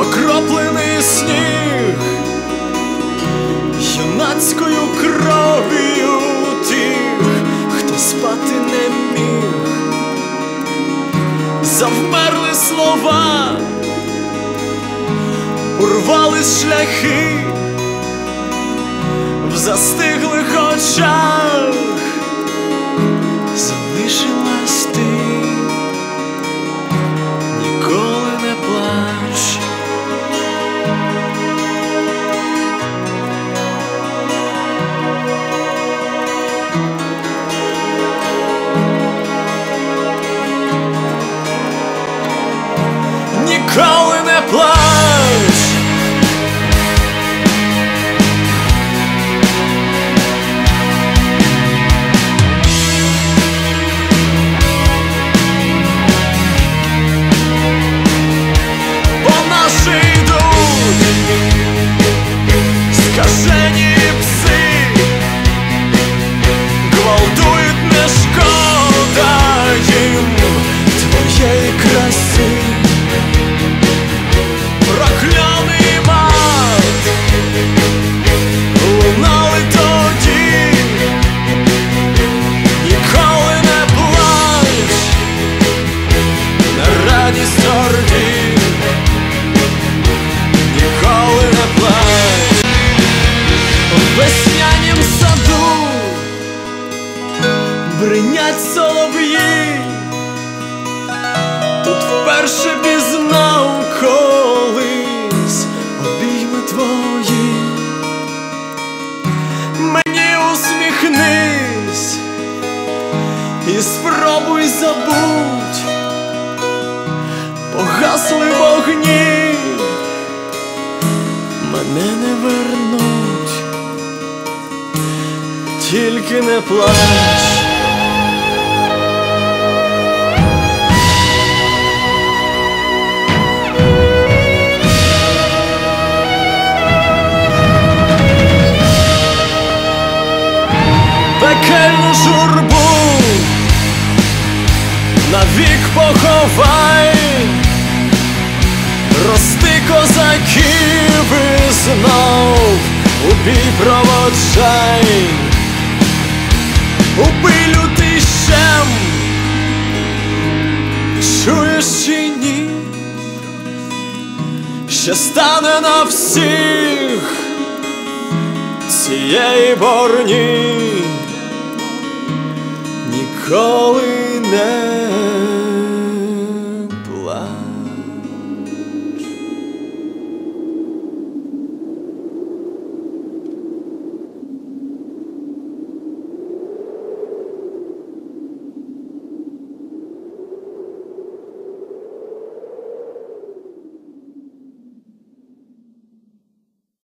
окроплений сніг, юнацькою кров'ю тих, хто спати не міг, завмерли слова, урвали шляхи в застиглих очах. Залишили солов'ї. Тут вперше пізнав колись обійми твої. Мені усміхнись і спробуй забудь, погасли вогні, мене не вернуть, тільки не плач. Журбу. Навік поховай, рости козаків і знов у бій проводжай, убий лютий щем, чуєш чи ні, ще стане на всіх цієї борні ніколи не